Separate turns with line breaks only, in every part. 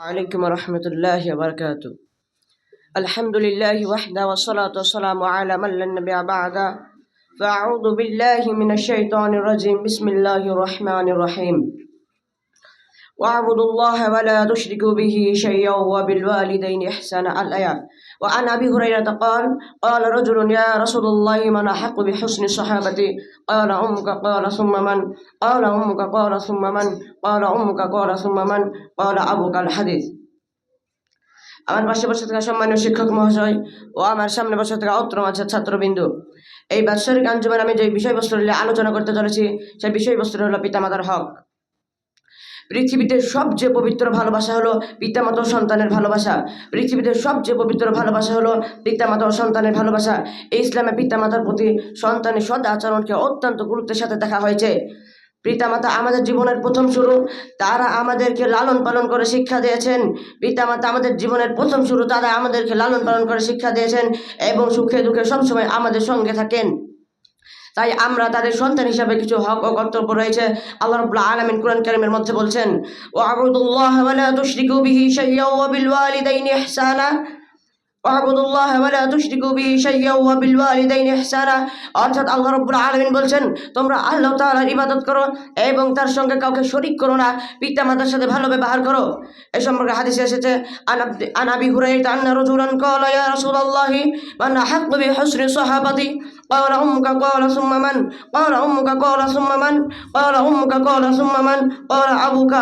عليكم ورحمة الله وبركاته. الحمد لله وحده والصلاة والسلام على من لا نبي بعده. فأعوذ بالله من الشيطان الرجيم. بسم الله الرحمن الرحيم. واعبدوا الله ولا تشركوا به شيئا وبالوالدين إحسانا الآيات وعن أبي هريرة قال قال رجل يا رسول الله من أحق بحسن صحابتي قال أمك قال ثم من قال أمك قال ثم من قال أمك قال ثم من قال أبوك الحديث আমার পাশে বসে থাকা সম্মানীয় শিক্ষক মহাশয় ও আমার সামনে বসে থাকা অত্র মাঝের ছাত্রবিন্দু এই বাৎসরিক আঞ্জুমান আমি যে বিষয়বস্তু নিয়ে আলোচনা করতে চলেছি সেই বিষয়বস্তুটা হলো পিতামাতার হক পৃথিবীতে সবচেয়ে পবিত্র ভালোবাসা হলো পিতামাতা ও সন্তানের ভালোবাসা। পৃথিবীতে সবচেয়ে পবিত্র ভালোবাসা হলো পিতামাতা ও সন্তানের ভালোবাসা। এই ইসলামে পিতামাতার প্রতি সন্তানের সদ আচরণকে অত্যন্ত গুরুত্বের সাথে দেখা হয়েছে। পিতামাতা আমাদের জীবনের প্রথম শুরু। তারা আমাদেরকে লালন পালন করে শিক্ষা দিয়েছেন। পিতামাতা আমাদের জীবনের প্রথম শুরু। তারা আমাদেরকে লালন পালন করে শিক্ষা দিয়েছেন এবং সুখে দুঃখে সবসময় আমাদের সঙ্গে থাকেন। তাই আমরা তাদের সন্তান হিসাবে কিছু হক ও কর্তব্য রয়েছে। আল্লাহ রব্লা আলমিন কোরআন কারিমের মধ্যে বলছেন ও আবুদুল্লাহ তুশরিকু বিহি শাইয়্যান ওয়া বিল ওয়ালিদাইনি ইহসানা। ওয়াবুদুল্লাহ ওয়ালা তুশরিকু বিহি শাইয়্যান ওয়া বিল ওয়ালিদাইনি ইহসানা অর্থাৎ আল্লাহ রাব্বুল আলামিন বলছেন তোমরা আল্লাহ তাআলার ইবাদত করো এবং তার সঙ্গে কাউকে শরীক করো না পিতামাতার সাথে ভালো ব্যবহার করো এই সম্পর্কে হাদিসে এসেছে আন আবদি- আন আবি হুরায়রা আন্না রাজুলান ক্বালা ইয়া রাসূলুল্লাহি মান আহাক্কু বিহুসনি সাহাবাতি قال أمك قال ثم من قال أمك قال ثم من قال أمك قال ثم من قال أبوك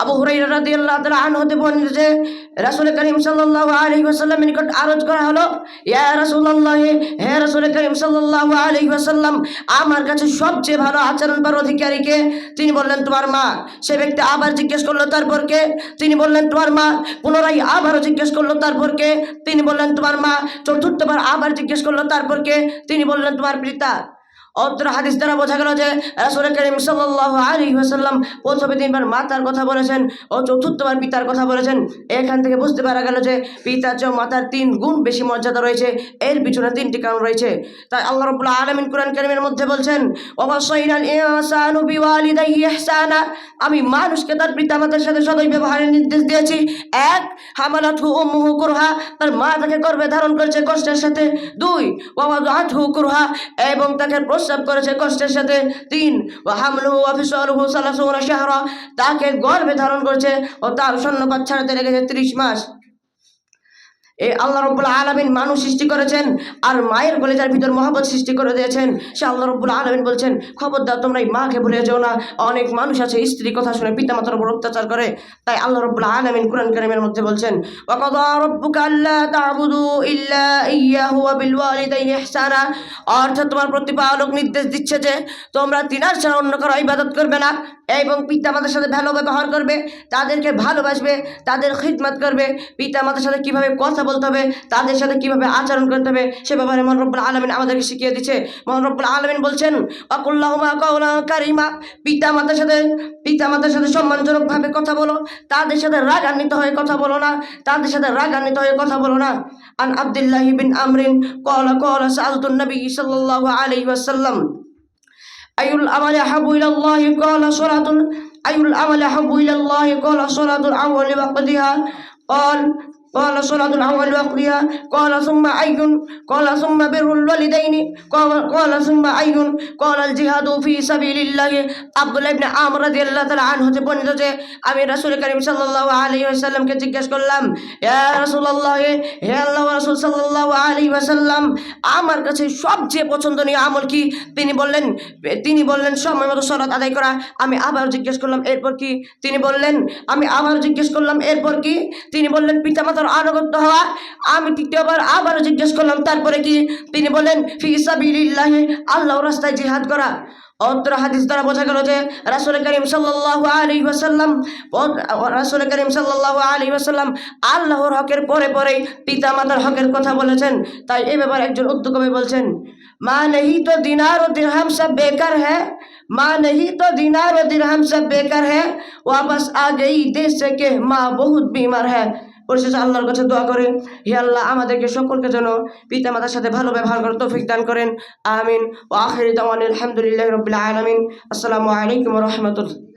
আবু হুরাইরা রাদিয়াল্লাহু তাআলা আনহু হতে বর্ণিত যে, রাসূল করিম সাল্লাল্লাহু আলাইহি ওয়াসাল্লামের নিকট আরজ করা হলো, ইয়া রাসূলুল্লাহ, হে রাসূল করিম সাল্লাল্লাহু আলাইহি ওয়াসাল্লাম, আমার কাছে সবচেয়ে ভালো আচরণ পার অধিকারী কে তিনি বললেন, তোমার মা। সে ব্যক্তি আবার জিজ্ঞেস করল, তারপর কে? তিনি বললেন, তোমার মা। পুনরায় আবারও জিজ্ঞেস করল, তারপর কে? তিনি বললেন, তোমার মা। চতুর্থবার আবার জিজ্ঞেস করল, তারপর কে? তিনি বললেন, তোমার পিতা। অত্র হাদিস দ্বারা বোঝা গেল যে রাসূল করিম সাল্লাল্লাহু আলাইহি ওয়াসাল্লাম প্রথমে তিনবার মাতার কথা বলেছেন ও চতুর্থবার পিতার কথা বলেছেন। এখান থেকে বুঝতে পারা গেল যে পিতার চেয়ে মাতার তিন গুণ বেশি মর্যাদা রয়েছে। এর পিছনে তিনটি কারণ রয়েছে। তাই আল্লাহ রাব্বুল আলামিন কোরআন কারীমের মধ্যে বলছেন আমি মানুষকে তার পিতামাতার সাথে সদয় ব্যবহারের নির্দেশ দিয়েছি। এক, হামালাতহু উম্মুহু কুরহা। তার মা তাকে গর্ভে ধারণ করেছে কষ্টের সাথে। দুই ওয়াওয়াদাতহু কুরহা। এবং তাকে প্রস্রাব করেছে কষ্টের সাথে তিন ও হামলুহু অফিসলহু সালাসুনা শাহরা। তাকে গর্ভে ধারণ করেছে ও তার সন্ন্যপাত ছাড়াতে রেখেছে ত্রিশ মাস। এই আল্লাহ রব্বুল আলমিন মানুষ সৃষ্টি করেছেন আর মায়ের বলে যার ভিতর মহাবত সৃষ্টি করে দিয়েছেন। সে আল্লাহ রব্বুল আলমিন বলছেন, খবরদার, তোমরা এই মাকে ভুলে যাও না। অনেক মানুষ আছে স্ত্রী কথা শুনে পিতামাতার উপর অত্যাচার করে। তাই আল্লাহ রব্বুল আলমিন কোরআন কারিমের মধ্যে বলছেন অর্থাৎ তোমার প্রতিপালক নির্দেশ দিচ্ছে যে, তোমরা তিনার ছাড়া অন্য কারও ইবাদত করবে না এবং পিতামাতার সাথে ভালো ব্যবহার করবে, তাদেরকে ভালোবাসবে, তাদের খিদমাত করবে। পিতামাতার সাথে কীভাবে কথা বলতে হবে তাদের সাথে কিভাবে আচরণ করতে হবে সে ব্যাপারে মন রব্বুল আলমিন আমাদেরকে শিখিয়ে দিচ্ছে মন রব্বুল আলমিন বলছেন অকুল্লাহমা কৌলা কারিমা পিতামাতার সাথে পিতামাতার সাথে সম্মানজনকভাবে কথা বলো তাদের সাথে রাগান্বিত হয়ে কথা বলো না তাদের সাথে রাগান্বিত হয়ে কথা বলো না আন আব্দুল্লাহ বিন আমরিন কলা কলা সালতুন নবী সাল্লাল্লাহু আলাইহি ওয়াসাল্লাম أي الأمل أحب إلى الله قال صلاة أي الأمل أحب إلى الله قال صلاة الأول وقتها قال قال صلاة الأول وقتها قال ثم أي قال ثم بر الوالدين قال, قال ثم أي قال الجهاد في سبيل الله عبد الله بن عمرو رضي الله تعالى عنه হতে বর্ণিত যে আমি রাসূল করিম সাল্লাল্লাহু আলাইহি ওয়াসাল্লামকে জিজ্ঞেস করলাম ইয়া রাসূলুল্লাহ হে আল্লাহ রাসূল সাল্লাল্লাহু আলাইহি ওয়াসাল্লাম আমার কাছে সবচেয়ে পছন্দনীয় আমল কি তিনি বললেন তিনি বললেন সময় মতো সলাত আদায় করা আমি আবার জিজ্ঞেস করলাম এরপর কি তিনি বললেন আমি আবার জিজ্ঞেস করলাম এরপর কি তিনি বললেন পিতামাতার আনুগত্য হওয়া আমি তৃতীয়বার আবারও জিজ্ঞেস করলাম, তারপরে কি তিনি বললেন, ফি সাবিলিল্লাহ, আল্লাহর রাস্তায় জিহাদ করা। অত্র হাদিস দ্বারা বোঝা গেল যে রাসুল করিম সাল্লাল্লাহু আলাইহি ওয়াসাল্লাম, রাসুল করিম সাল্লাল্লাহু আলাইহি ওয়াসাল্লাম আল্লাহর হকের পরে পরেই পিতা মাতার হকের কথা বলেছেন। তাই এ ব্যাপারে একজন উদ্যোগবে বলছেন, মা নেহি তো দিনার ও দিরহাম সব বেকার হ্যাঁ মা নেহি তো দিনার ও দিরহাম সব বেকার হ্যাঁ ওয়াপস আ দেশ থেকে মা বহুত বিমার হ্যাঁ পরিশেষে আল্লাহর কাছে দোয়া করে, হে আল্লাহ, আমাদেরকে সকলকে যেন পিতা মাতার সাথে ভালো ব্যবহার করে তৌফিক দান করেন। আমিন। ও আখিরি দাওয়ান আলহামদুলিল্লাহ রবিল আলমিন। আসসালামু আলাইকুম রহমতুল্লাহ।